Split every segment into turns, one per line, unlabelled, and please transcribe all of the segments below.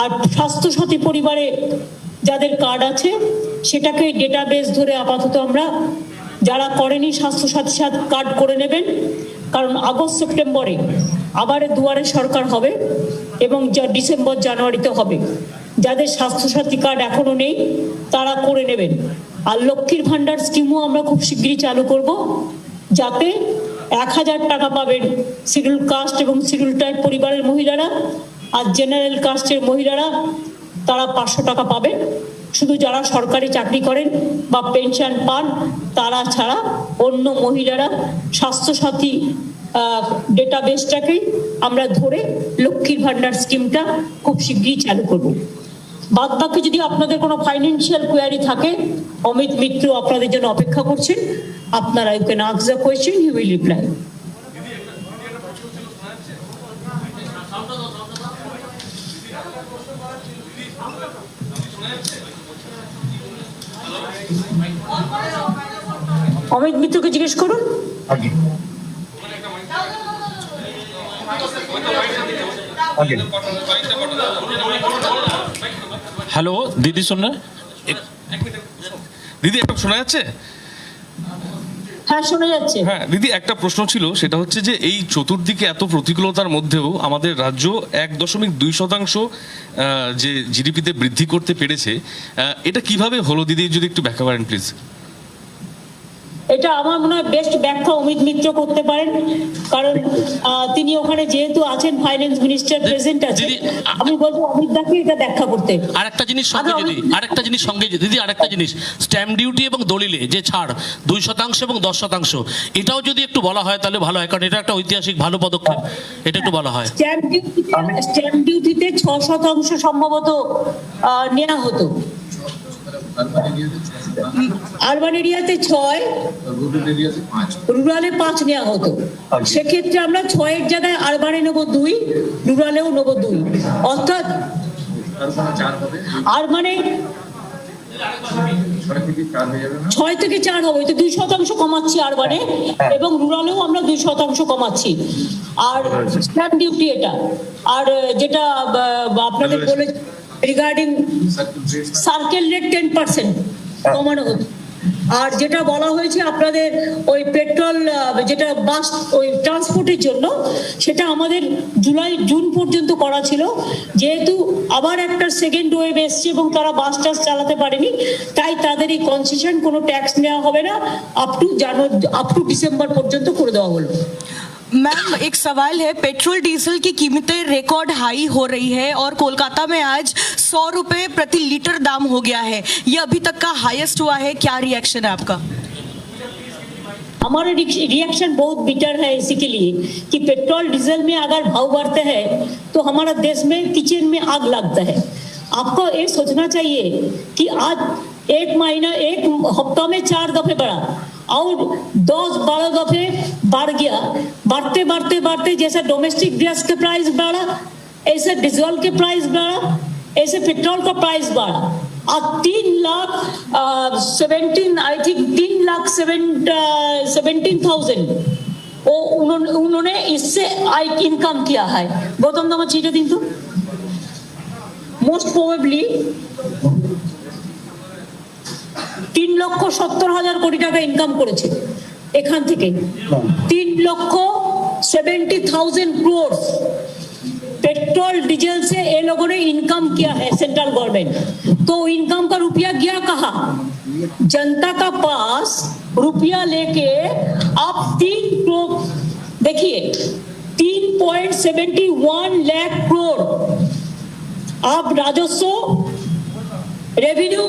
আর স্বাস্থ্যসাথী পরিবারে যাদের কার্ড আছে, সেটাকে ডেটাবেস ধরে আপাতত আমরা যারা করেনি স্বাস্থ্যসাথী সাথ কার্ড করে নেবেন। কারণ আগস্ট, সেপ্টেম্বরে আবার দুয়ারে সরকার হবে এবং যা ডিসেম্বর, জানুয়ারিতে হবে। যাদের স্বাস্থ্যসাথী কার্ড এখনও নেই, তারা করে নেবেন। আর লক্ষ্মীর ভাণ্ডার স্কিমও আমরা খুব শীঘ্রই চালু করব, যাতে এক হাজার টাকা পাবেন শিডিউল কাস্ট এবং শিডিউল টাইপ পরিবারের মহিলারা আর জেনারেল কাস্টের মহিলারা, তারা পাঁচশো টাকা পাবেন শুধু যারা সরকারি চাকরি করেন বা পেনশন পান, তারা ছাড়া অন্য মহিলারা, স্বাস্থ্যসাথী ডেটাবেসটাকেই আমরা ধরে লক্ষ্মীর ভাণ্ডার স্কিমটা খুব শীঘ্রই চালু করব। বাদ বাকি যদি আপনাদের কোনো ফাইন্যান্সিয়াল কোয়ারি থাকে, অমিত মিত্র আপনাদের জন্য অপেক্ষা করছেন, আপনারা you can ask the question he will reply Amit মিত্রকে জিজ্ঞেস করুন।
হ্যালো দিদি শোন না।
দিদি একটা শোনা যাচ্ছে?
হ্যাঁ শোনা যাচ্ছে।
হ্যাঁ দিদি একটা প্রশ্ন ছিল সেটা হচ্ছে যে এই চতুর্দিকে এত প্রতিকূলতার মধ্যেও আমাদের রাজ্য এক দশমিক দুই শতাংশ যে জিডিপিতে বৃদ্ধি করতে পেরেছে এটা কীভাবে হলো? দিদি যদি একটু ব্যাখ্যা করেন প্লিজ
এটা আমার মনে হয় বেস্ট ব্যাখ্যা অমিত মিত্র করতে পারেন। কারণ তিনি ওখানে যেহেতু আছেন ফাইন্যান্স মিনিস্টার প্রেজেন্ট আছে আমি বলব অমিত দাকে এটা ব্যাখ্যা করতে।
আরেকটা জিনিস সঙ্গে
আচ্ছা,
যদি আরেকটা জিনিস সঙ্গে যদি- দিদি আরেকটা জিনিস। স্ট্যাম্প ডিউটি এবং দলিলে যে ছাড় দুই শতাংশ এবং দশ শতাংশ এটাও যদি একটু বলা হয় তাহলে ভালো হয় কারণ এটা একটা ঐতিহাসিক ভালো পদক্ষেপ। এটা একটু বলা হয়।
স্ট্যাম্প ডিউটিতে স্ট্যাম্প ডিউটিতে ছ শতাংশ সম্ভবত নেওয়া হতো। আরবান এরিয়াতে ছয় রুরালে পাঁচ। নেওয়া হতো। সেক্ষেত্রে আমরা ছয়ের জায়গায় আরবানে নেব দুই রুরালেও নেব দুই। অর্থাৎ আর মানে
ছয় থেকে চার
হবে তো দুই শতাংশ কমাচ্ছি আরবানে হ্যাঁ। এবং রুরালেও আমরা দুই শতাংশ কমাচ্ছি। আর হ্যাঁ। স্ট্যাম্প ডিউটি এটা। আর যেটা আপনাদের বলে
regarding
circle rate ten percent কমানো হতো আর যেটা বলা হয়েছে আপনাদের ওই পেট্রোল যেটা বাস ওই ট্রান্সপোর্টের জন্য সেটা আমাদের জুলাই জুন পর্যন্ত করা ছিল। যেহেতু আবার একটা সেকেন্ড ওয়েভ এসছে এবং তারা বাস টাস চালাতে পারেনি তাই তাদের এই কনসেশন কোনো ট্যাক্স নেওয়া হবে না। Up to January up to December পর্যন্ত করে দেওয়া হলো।
मैम एक सवाल है, पेट्रोल डीजल की कीमतें रिकॉर्ड हाई हो रही है और कोलकाता में आज सौ रुपए प्रति लीटर दाम हो गया है। ये अभी तक का हाईएस्ट हुआ है, क्या रिएक्शन है आपका?
हमारा रिएक्शन बहुत बिटर है इसी के लिए कि पेट्रोल डीजल में अगर भाव बढ़ते हैं तो हमारा देश में किचन में आग लगता है। आपको ये सोचना चाहिए कि आज एक महीना एक हफ्ता में चार दफे बढ़ा और दस बारह दफे बढ़ गया बढ़ते बढ़ते बढ़ते जैसा डोमेस्टिक गैस के प्राइस बढ़ा ऐसे डीजल के प्राइस बढ़ा ऐसे पेट्रोल का प्राइस बढ़ा और तीन लाख सेवेंटीन आई थिंक तीन लाख सेवेंटीन थाउजेंड वो उन्होंने उन्होंने इससे आई इनकम किया है गौतम नामा चीजें दिन तो मोस्ट प्रोबेबली তিন লক্ষ সত্তর হাজার কোটি টাকা ইনকাম করেছে এখান থেকে তিন লক্ষ seventy thousand crore petrol diesel से ये लोगों ने इनकम किया है सेंट्रल गवर्नमेंट तो इनकम का रुपया गया कहा जनता का पास रुपया लेके आप तीन करोड़ देखिए तीन point seventy one lakh crore आप राजस्व रेवेन्यू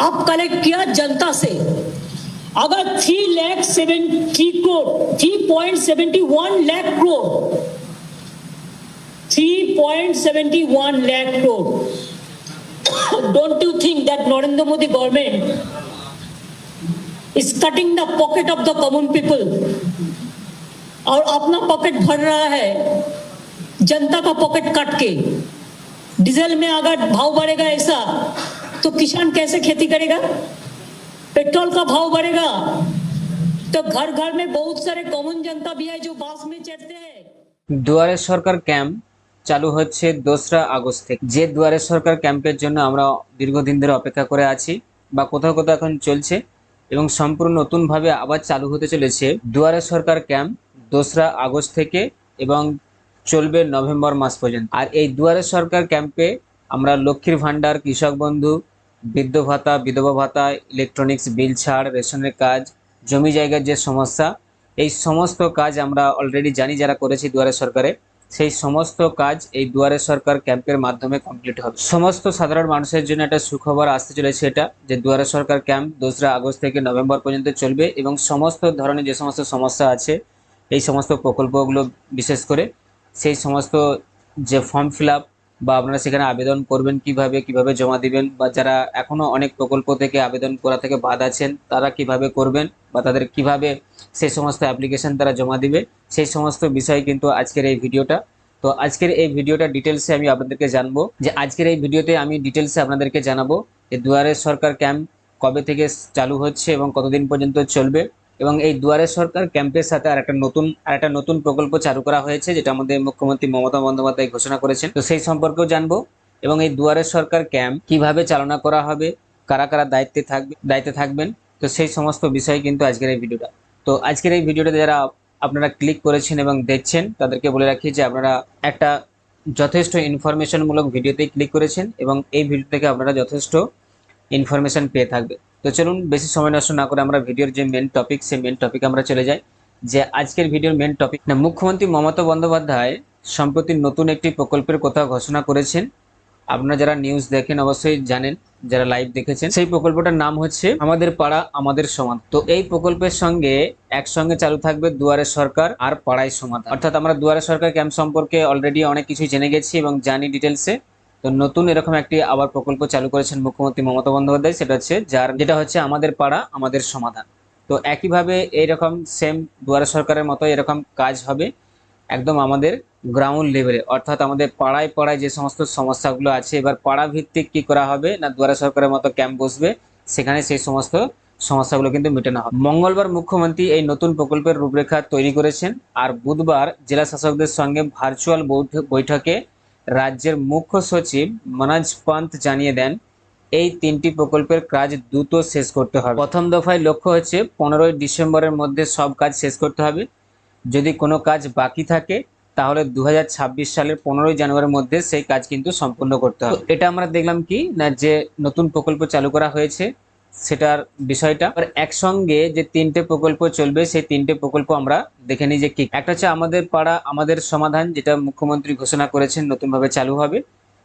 आप कलेक्ट किया जनता से। अगर three lakh seven three crore three point seventy one lakh crore three point seventy one lakh crore don't you think that Narendra Modi government is cutting the pocket of the common people और अपना pocket भर रहा है, जनता का pocket काट के। Diesel में अगर भाव बढ़ेगा ऐसा तो किसान कैसे खेती करेगा पेट्रोल का भाव बढ़ेगा तो घर घर में बहुत सारे कॉमन जनता भी है जो बास में चढ़ते हैं
দুয়ারে সরকার ক্যাম্প চালু হচ্ছে দোসরা আগস্ট থেকে যে দুয়ারে সরকার ক্যাম্পের জন্য আমরা দীর্ঘদিন ধরে অপেক্ষা করে আছি বা কোথাও কোথাও এখন চলছে এবং সম্পূর্ণ নতুনভাবে আবার চালু হতে চলেছে দুয়ারে সরকার ক্যাম্প দোসরা আগস্ট থেকে এবং চলবে নভেম্বর মাস পর্যন্ত আর এই দুয়ারে সরকার ক্যাম্পে আমরা লক্ষ্মীর ভাণ্ডার, কৃষক বন্ধু, বৃদ্ধ ভাতা, বিধবা ভাতা ইলেকট্রনিক্স বিল ছাড়, রেশনের কাজ, জমি জায়গার যে সমস্যা, এই সমস্ত কাজ আমরা অলরেডি জানি যারা করেছি দুয়ারে সরকারে। সেই সমস্ত কাজ এই দুয়ারে সরকার ক্যাম্পের মাধ্যমে কমপ্লিট হবে। সমস্ত সাধারণ মানুষের জন্য একটা সুখবর আসতে চলেছে এটা, যে দুয়ারে সরকার ক্যাম্প দোসরা আগস্ট থেকে নভেম্বর পর্যন্ত চলবে এবং সমস্ত ধরনের যে সমস্ত সমস্যা আছে, এই সমস্ত প্রকল্পগুলো বিশেষ করে, সেই সমস্ত যে ফর্ম ফিল আপ বা আপনারা সেখানে আবেদন করবেন কীভাবে কীভাবে জমা দিবেন, বা যারা এখনও অনেক প্রকল্প থেকে আবেদন করা থেকে বাদ আছেন, তারা কীভাবে করবেন, বা তাদের কীভাবে সেই সমস্ত অ্যাপ্লিকেশন তারা জমা দিবে, সেই সমস্ত বিষয় কিন্তু আজকের এই ভিডিওটা। তো আজকের এই ভিডিওটা ডিটেলসে আমি আপনাদেরকে জানব, যে আজকের এই ভিডিওতে আমি ডিটেলসে আপনাদেরকে জানাব যে দুয়ারে সরকার ক্যাম্প কবে থেকে চালু হচ্ছে এবং কতদিন পর্যন্ত চলবে। এবং এই দুয়ারে সরকার ক্যাম্পের সাথে আর একটা নতুন আর একটা নতুন প্রকল্প চালু করা হয়েছে, যেটা আমাদের মুখ্যমন্ত্রী মমতা বন্দ্যোপাধ্যায় ঘোষণা করেছেন। তো সেই সম্পর্কেও জানব। এবং এই দুয়ারে সরকার ক্যাম্প কীভাবে চালনা করা হবে, কারা কারা দায়িত্বে থাকবে, দায়িত্বে থাকবেন, তো সেই সমস্ত বিষয় কিন্তু আজকের এই ভিডিওটা। তো আজকের এই ভিডিওটাতে যারা আপনারা ক্লিক করেছেন এবং দেখছেন, তাদেরকে বলে রাখি যে আপনারা একটা যথেষ্ট ইনফরমেশনমূলক ভিডিওতে ক্লিক করেছেন এবং এই ভিডিও থেকে আপনারা যথেষ্ট ইনফরমেশন পেয়ে থাকবে তো চলুন, বেশি সময় নষ্ট না করে আমরা ভিডিওর যে মেন টপিক সেই মেন টপিক আমরা চলে যাই। যে আজকের ভিডিওর মেন টপিক না, মুখ্যমন্ত্রী মমতা বন্দ্যোপাধ্যায় সম্প্রতি নতুন একটি প্রকল্পের কথা ঘোষণা করেছেন। আপনারা যারা নিউজ দেখেন, অবশ্যই জানেন, যারা লাইভ দেখেছেন, সেই প্রকল্পটার নাম হচ্ছে আমাদের পাড়া, আমাদের সমাধান তো এই প্রকল্পের সঙ্গে একসঙ্গে চালু থাকবে দুয়ারে সরকার আর পাড়ায় সমাধান অর্থাৎ আমরা দুয়ারে সরকার ক্যাম্প সম্পর্কে অলরেডি অনেক কিছু জেনে গেছি এবং জানি ডিটেলসে তো নতুন এরকম একটি আবার প্রকল্প চালু করেছেন মুখ্যমন্ত্রী মমতা বন্দ্যোপাধ্যায়, সেটা হচ্ছে যার যেটা হচ্ছে আমাদের পাড়া, আমাদের সমাধান। তো একইভাবে এইরকম সেম দুয়ারে সরকারের মতো এরকম কাজ হবে একদম আমাদের গ্রাউন্ড লেভেলে অর্থাৎ আমাদের পাড়ায় পাড়ায় যে সমস্ত সমস্যাগুলো আছে, এবার পাড়া ভিত্তিক কি করা হবে না দুয়ারে সরকারের মতো ক্যাম্প বসবে, সেখানে সেই সমস্ত সমস্যাগুলো কিন্তু মেটানো হবে। মঙ্গলবার মুখ্যমন্ত্রী এই নতুন প্রকল্পের রূপরেখা তৈরি করেছেন, আর বুধবার জেলা শাসকদের সঙ্গে ভার্চুয়াল বৈঠক- রাজ্যের মুখ্য সচিব মনোজ পন্ত জানিয়ে দেন, এই তিনটি প্রকল্পের কাজ দ্রুত শেষ করতে হবে। প্রথম দফায় লক্ষ্য হচ্ছে পনেরোই ডিসেম্বরের মধ্যে সব কাজ শেষ করতে হবে। যদি কোনো কাজ বাকি থাকে, তাহলে দু হাজার ছাব্বিশ সালের পনেরোই জানুয়ারির মধ্যে সেই কাজ কিন্তু সম্পূর্ণ করতে হবে। এটা আমরা দেখলাম কি, না যে নতুন প্রকল্প চালু করা হয়েছে সেটার বিষয়টা। একসঙ্গে যে তিনটে প্রকল্প চলবে, সেই তিনটে প্রকল্প আমরা দেখে নিই যে কি। একটা হচ্ছে আমাদের পাড়া, আমাদের সমাধান, যেটা মুখ্যমন্ত্রী ঘোষণা করেছেন, নতুনভাবে চালু হবে।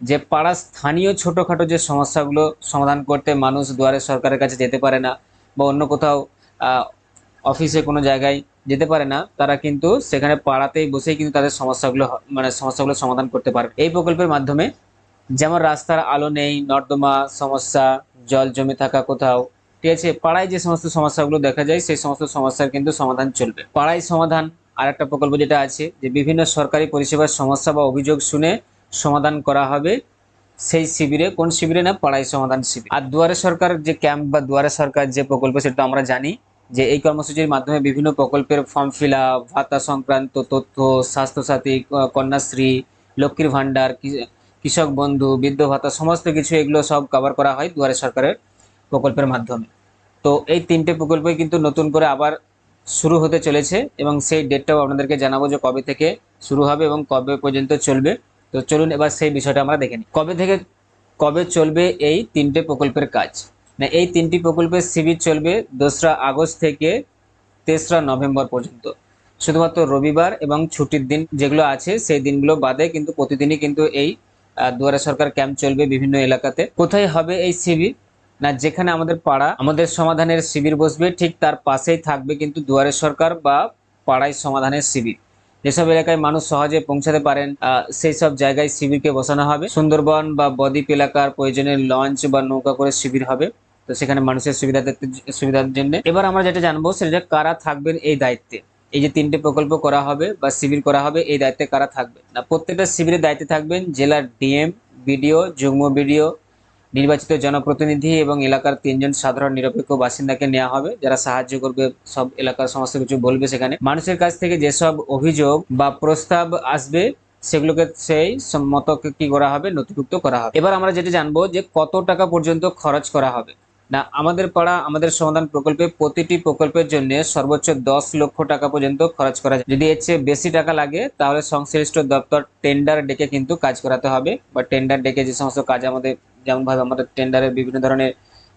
যে পাড়া স্থানীয় ছোটখাটো যে সমস্যাগুলো সমাধান করতে মানুষ দুয়ারে সরকারের কাছে যেতে পারে না, বা অন্য কোথাও অফিসে কোনো জায়গায় যেতে পারে না, তারা কিন্তু সেখানে পাড়াতেই বসেই কিন্তু তাদের সমস্যাগুলো মানে সমস্যাগুলো সমাধান করতে পারবে। এই প্রকল্পের মাধ্যমে যেমন রাস্তার আলো নেই, নর্দমা, সমস্যা, জল জমে থাকা কোথাও। ঠিক আছে, পাড়ায় যে সমস্ত সমস্যাগুলো দেখা যায়, সেই সমস্ত সমস্যার কিন্তু সমাধান চলবে। পাড়ায় সমাধান আর একটা প্রকল্প যেটা আছে, যে বিভিন্ন সরকারি পরিষেবার সমস্যা বা অভিযোগ শুনে সমাধান করা হবে। সেই শিবিরে, কোন শিবিরে না, পাড়ায় সমাধান শিবির। আর দুয়ারে সরকার যে ক্যাম্প বা দুয়ারে সরকার যে প্রকল্প, সেটা আমরা জানি, যে এই কর্মসূচির মাধ্যমে বিভিন্ন প্রকল্পের ফর্ম ফিল ভাতা সংক্রান্ত তথ্য, স্বাস্থ্যসাথী কন্যাশ্রী, লক্ষ্মীর ভাণ্ডার কৃষক, বন্ধু, বৃদ্ধ ভাতা, সমস্ত কিছু এগুলো সব কভার করা হয় দুয়ারে সরকারের প্রকল্পের মাধ্যমে। তো এই তিনটে প্রকল্পই কিন্তু নতুন করে আবার শুরু হতে চলেছে এবং সেই ডেটটাও আপনাদেরকে জানাব যে কবে থেকে শুরু হবে এবং কবে পর্যন্ত চলবে। তো চলুন এবার সেই বিষয়টা আমরা দেখে নিই। কবে থেকে, কবে চলবে এই তিনটে প্রকল্পের কাজ? না এই তিনটি প্রকল্পের শিবির চলবে দোসরা আগস্ট থেকে তেসরা নভেম্বর পর্যন্ত। শুধুমাত্র রবিবার এবং ছুটির দিন যেগুলো আছে, সেই দিনগুলো বাদে কিন্তু প্রতিদিনই কিন্তু এই দুয়ারে সরকার ক্যাম্প চলবে বিভিন্ন এলাকাতে। কোথায় হবে এই শিবির? না, যেখানে আমাদের পাড়া, আমাদের সমাধানের শিবির বসবে, ঠিক তার পাশেই থাকবে কিন্তু দুয়ারে সরকার বা পাড়ায় সমাধানের শিবির। যেসব এলাকায় মানুষ সহজে পৌঁছাতে পারেন সেই সব জায়গায় শিবিরকে বসানো হবে। সুন্দরবন বা বদ্বীপ এলাকার প্রয়োজনে লঞ্চ বা নৌকা করে শিবির হবে। তো সেখানে মানুষের সুবিধাতে সুবিধার জন্য। এবার আমরা যেটা জানব, সেটা কারা থাকবেন এই দায়িত্বে? এই যে তিনটে প্রকল্প করা হবে বা শিবির করা হবে, এই দায়িত্বে কারা থাকবে? না, প্রত্যেকটা শিবিরের দায়িত্বে থাকবেন জেলার ডিএম, বিডিও, যুগ্ম বিডিও, নির্বাচিত জনপ্রতিনিধি এবং এলাকার তিনজন সাধারণ নিরপেক্ষ বাসিন্দাকে নেওয়া হবে, যারা সাহায্য করবে, সব এলাকার সমস্ত কিছু বলবে সেখানে। মানুষের কাছ থেকে যেসব অভিযোগ বা প্রস্তাব আসবে, সেগুলোকে সেই সম্মত কি করা হবে, নথিভুক্ত করা হবে। এবার আমরা যেটা জানব যে কত টাকা পর্যন্ত খরচ করা হবে। না, আমাদের পাড়া, আমাদের সমাধান প্রকল্পে প্রতিটি প্রকল্পের জন্য সর্বোচ্চ দশ লক্ষ টাকা পর্যন্ত খরচ করা যায়। যদি এর চেয়ে বেশি টাকা লাগে, তাহলে সংশ্লিষ্ট দপ্তর টেন্ডার ডেকে কিন্তু কাজ করাতে হবে। বা টেন্ডার ডেকে যে সমস্ত কাজ আমাদের, যেমনভাবে আমাদের টেন্ডারের বিভিন্ন ধরনের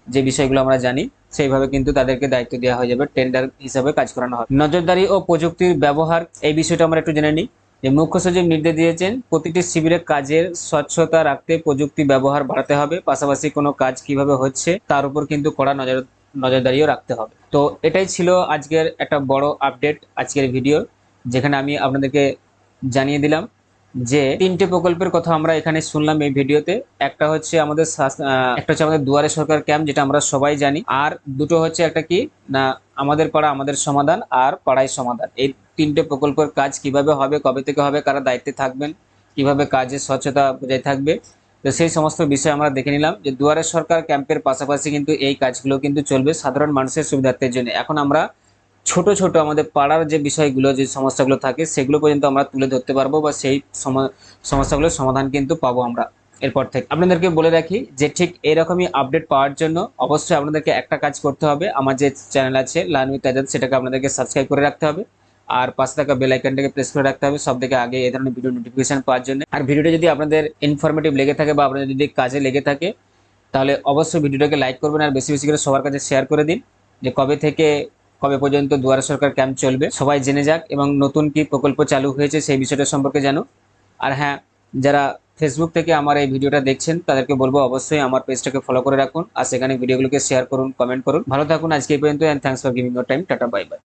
যে বিষয়গুলো আমরা জানি, সেইভাবে কিন্তু তাদেরকে দায়িত্ব দেওয়া হয়ে যাবে। টেন্ডার হিসাবে কাজ করানো হবে। নজরদারি ও প্রযুক্তির ব্যবহার, এই বিষয়টা আমরা একটু জেনে নিই। যে মুখ্য সচিব নির্দেশ দিয়েছেন, প্রতিটি শিবিরে কাজের স্বচ্ছতা রাখতে প্রযুক্তি ব্যবহার বাড়াতে হবে, পাশাপাশি কোনো কাজ কীভাবে হচ্ছে তার উপর কিন্তু কড়া নজর, নজরদারিও রাখতে হবে। তো এটাই ছিল আজকের একটা বড় আপডেট আজকের ভিডিও যেখানে আমি আপনাদেরকে জানিয়ে দিলাম যে তিনটে প্রকল্পের কথা আমরা এখানে শুনলাম এই ভিডিওতে। একটা হচ্ছে আমাদের একটা হচ্ছে আমাদের দুয়ারে সরকার ক্যাম্প যেটা আমরা সবাই জানি। আর দুটো হচ্ছে একটা কি, না, আমাদের পাড়া, আমাদের সমাধান আর পাড়ায় সমাধান। এই তিনটে প্রকল্পের কাজ কীভাবে হবে, কবে থেকে হবে, কারা দায়িত্বে থাকবেন, কীভাবে কাজের স্বচ্ছতা বজায় থাকবে, তো সেই সমস্ত বিষয় আমরা দেখে নিলাম যে দুয়ারে সরকার ক্যাম্পের পাশাপাশি কিন্তু এই কাজগুলো কিন্তু চলবে সাধারণ মানুষের সুবিধার্থের জন্য। এখন আমরা ছোট ছোট আমাদের পাড়ার যে বিষয়গুলো, যে সমস্যাগুলো থাকে, সেগুলো পর্যন্ত আমরা তুলে ধরতে পারব বা সেই সম- সমস্যাগুলোর সমাধান কিন্তু পাবো আমরা এরপর থেকে। আপনাদেরকে বলে রাখি যে ঠিক এরকমই আপডেট পাওয়ার জন্য অবশ্যই আপনাদেরকে একটা কাজ করতে হবে। আমার যে চ্যানেল আছে লার্ন উইথ আজাদ সেটাকে আপনাদেরকে সাবস্ক্রাইব করে রাখতে হবে। আর পাশে থাকা বেল আইকনটাকে প্রেস করে রাখতে হবে। সব থেকে আগে এই ধরনের ভিডিও নোটিফিকেশন পাওয়ার জন্য। আর ভিডিওটা যদি আপনাদের ইনফরমেটিভ লেগে থাকে বা আপনাদের যদি কাজে লেগে থাকে, তাহলে অবশ্যই ভিডিওটাকে লাইক করবেন আর বেশি বেশি করে সবার কাছে শেয়ার করে দিন যে কবে থেকে কবে পর্যন্ত দুয়ারে সরকার ক্যাম্প চলবে। সবাই জেনে যাক এবং নতুন কি প্রকল্প চালু হয়েছে সেই বিষয়টা সম্পর্কে জানো আর হ্যাঁ যারা ফেসবুক থেকে আমার এই ভিডিওটা দেখছেন, তাদেরকে বলব অবশ্যই আমার পেজটাকে ফলো করে রাখুন। আর সেখানে ভিডিওগুলোকে শেয়ার করুন কমেন্ট করুন। ভালো থাকুন আজকে এই পর্যন্ত and thanks for giving your time tata bye bye